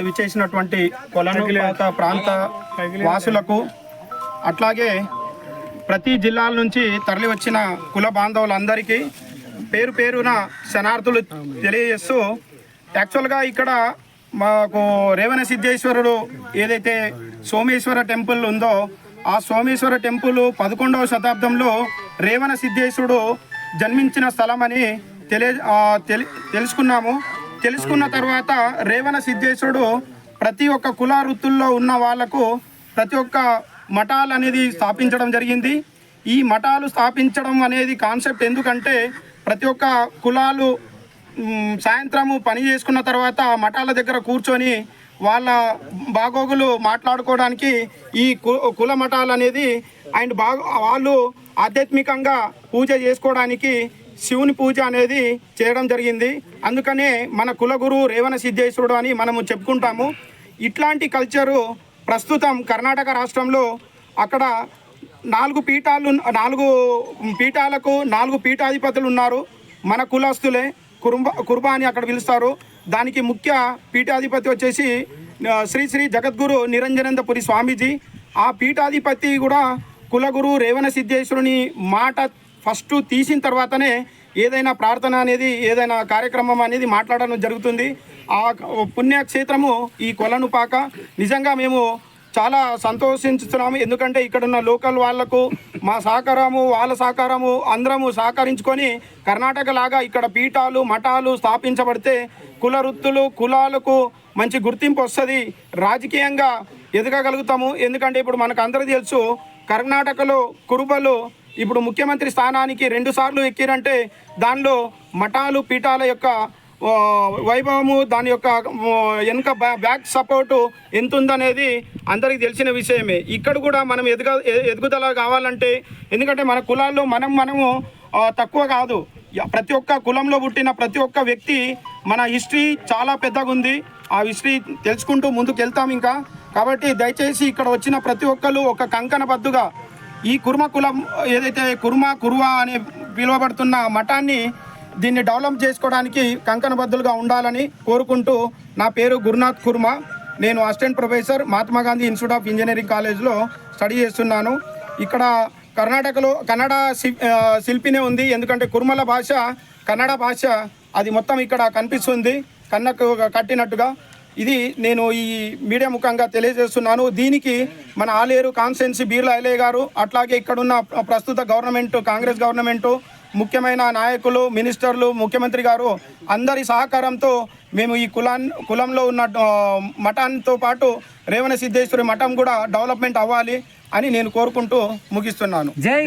ఇక్కడ విచ్చేసినటువంటి కొలనుపాక ప్రాంత వాసులకు అట్లాగే ప్రతి జిల్లాల నుంచి తరలి వచ్చిన కుల బాంధవులందరికీ పేరు పేరున శనార్థులు తెలియజేస్తూ యాక్చువల్గా ఇక్కడ మాకు రేవణ సిద్ధేశ్వరుడు ఏదైతే సోమేశ్వర టెంపుల్ ఉందో ఆ సోమేశ్వర టెంపుల్ పదకొండవ శతాబ్దంలో రేవణ సిద్ధేశ్వరుడు జన్మించిన స్థలం అని తెలియ తెలి తెలుసుకున్నాము. తెలుసుకున్న తర్వాత రేవణ సిద్ధేశ్వరుడు ప్రతి ఒక్క కుల వృత్తుల్లో ఉన్న వాళ్ళకు ప్రతి ఒక్క మఠాలు అనేది స్థాపించడం జరిగింది. ఈ మఠాలు స్థాపించడం అనేది కాన్సెప్ట్ ఎందుకంటే ప్రతి ఒక్క కులాలు సాయంత్రము పని చేసుకున్న తర్వాత మఠాల దగ్గర కూర్చొని వాళ్ళ బాగోగులు మాట్లాడుకోవడానికి ఈ కు- కుల మఠాలు అనేది అండ్ బాగా వాళ్ళు ఆధ్యాత్మికంగా పూజ చేసుకోవడానికి శివుని పూజ అనేది చేయడం జరిగింది. అందుకనే మన కులగురు రేవణ సిద్ధేశ్వరుడు అని మనము చెప్పుకుంటాము. ఇట్లాంటి కల్చరు ప్రస్తుతం కర్ణాటక రాష్ట్రంలో అక్కడ నాలుగు పీఠాలు నాలుగు పీఠాలకు నాలుగు పీఠాధిపతులు ఉన్నారు. మన కులస్తులే కురుంబ కుర్బా అని అక్కడ పిలుస్తారు. దానికి ముఖ్య పీఠాధిపతి వచ్చేసి శ్రీ శ్రీ జగద్గురు నిరంజనందపురి స్వామీజీ. ఆ పీఠాధిపతి కూడా కులగురు రేవణ సిద్ధేశ్వరుని మాట ఫస్ట్ తీసిన తర్వాతనే ఏదైనా ప్రార్థన అనేది ఏదైనా కార్యక్రమం అనేది మాట్లాడడం జరుగుతుంది. ఆ పుణ్యక్షేత్రము ఈ కొలనుపాక నిజంగా మేము చాలా సంతోషించుతున్నాము. ఎందుకంటే ఇక్కడ ఉన్న లోకల్ వాళ్ళకు మా సహకారము వాళ్ళ సహకారము అందరము సహకరించుకొని కర్ణాటక లాగా ఇక్కడ పీఠాలు మఠాలు స్థాపించబడితే కుల వృత్తులు కులాలకు మంచి గుర్తింపు వస్తుంది. రాజకీయంగా ఎదగగలుగుతాము. ఎందుకంటే ఇప్పుడు మనకు అందరూ తెలుసు కర్ణాటకలో కురుబలు ఇప్పుడు ముఖ్యమంత్రి స్థానానికి రెండు సార్లు ఎక్కిరంటే దానిలో మఠాలు పీఠాల యొక్క వైభవము దాని యొక్క వెనుక బ్యా- బ్యాక్ సపోర్టు ఎంత ఉందనేది అందరికి తెలిసిన విషయమే. ఇక్కడ కూడా మనం ఎదుగ ఎదుగుదల కావాలంటే ఎందుకంటే మన కులాల్లో మనం మనము తక్కువ కాదు. ప్రతి ఒక్క కులంలో పుట్టిన ప్రతి ఒక్క వ్యక్తి మన హిస్టరీ చాలా పెద్దగా ఉంది. ఆ హిస్టరీ తెలుసుకుంటూ ముందుకు వెళ్తాం ఇంకా. కాబట్టి దయచేసి ఇక్కడ వచ్చిన ప్రతి ఒక్కరు ఒక కంకణ బద్దుగా ఈ కుర్మ కులం ఏదైతే కుర్మ కుర్వా అని పిలువబడుతున్న మఠాన్ని దీన్ని డెవలప్ చేసుకోవడానికి కంకణబద్ధులుగా ఉండాలని కోరుకుంటూ నా పేరు గురునాథ్ కుర్మ. నేను assistant professor Mahatma Gandhi institute of engineering కాలేజ్లో స్టడీ చేస్తున్నాను. ఇక్కడ కర్ణాటకలో కన్నడ శి- శిల్పినే ఉంది. ఎందుకంటే కుర్మల భాష కన్నడ భాష అది మొత్తం ఇక్కడ కనిపిస్తుంది. కన్నకు కట్టినట్టుగా ఇది నేను ఈ మీడియా ముఖంగా తెలియజేస్తున్నాను. దీనికి మన ఆలేరు కాన్స్టెన్సీ బీర్లా ఐలయ్య గారు అట్లాగే ఇక్కడున్న ప్రస్తుత గవర్నమెంట్ కాంగ్రెస్ గవర్నమెంట్ ముఖ్యమైన నాయకులు మినిస్టర్లు ముఖ్యమంత్రి గారు అందరి సహకారంతో మేము ఈ కులాన్ కులంలో ఉన్న ఆ, మఠంతో పాటు రేవణ సిద్ధేశ్వరి మఠం కూడా డెవలప్మెంట్ అవ్వాలి అని నేను కోరుకుంటూ ముగిస్తున్నాను. జై